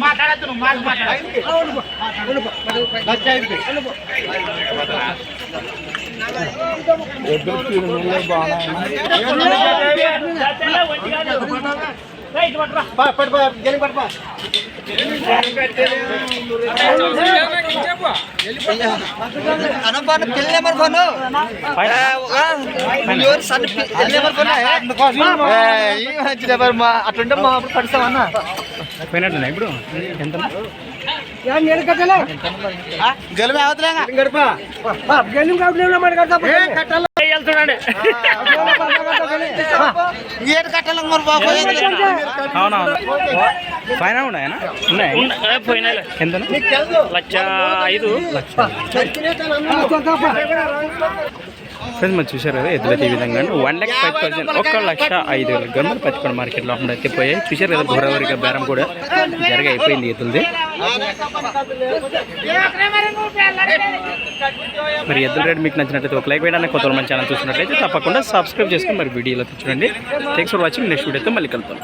మాట్లాడద్దు నువ్వు మాట మాట్లాడు అనబాను పిల్ల నెంబర్ ఫోన్ ఎవరు సన్న పిల్ల నెంబర్ ఫోన్ ఈ మంచి నెంబర్ మా అట్లుంటే మా అప్పుడు పడిస్తామన్నా పోయినట్టున్నా ఇప్పుడు. ఎంత? గెలుపు అవతలేగా వెళ్తున్నాడే ఏడు కట్టాలి మరి బాబు అవునవును. పైన ఉన్నాయనా ఉన్నాయి? పోయినా ఎంత? లక్ష ఐదు. లక్ష. ఫ్రెండ్స్ మరి చూశారు కదా ఎద్దులైతే ఈ విధంగా. వన్ ల్యాక్ ఫైవ్ థౌసండ్ ఒక లక్ష ఐదు వేల గంటలు పచ్చికొండ మార్కెట్లో అప్పుడు అయితే పోయాయి చూశారు కదా గోదావరిగా బేరం కూడా జరిగి అయిపోయింది ఎద్దులది. మరి ఎద్దుల రేట్ మీకు నచ్చినట్లయితే ఒక లైక్ వేయడానికి కొత్త మన ఛానల్ చూసినట్లయితే తప్పకుండా సబ్స్క్రైబ్ చేసుకుని మరి వీడియోలో చూడండి. థ్యాంక్స్ ఫర్ వాచింగ్ నెక్స్ట్ వీడియోతో మళ్ళీ కలుద్దాం.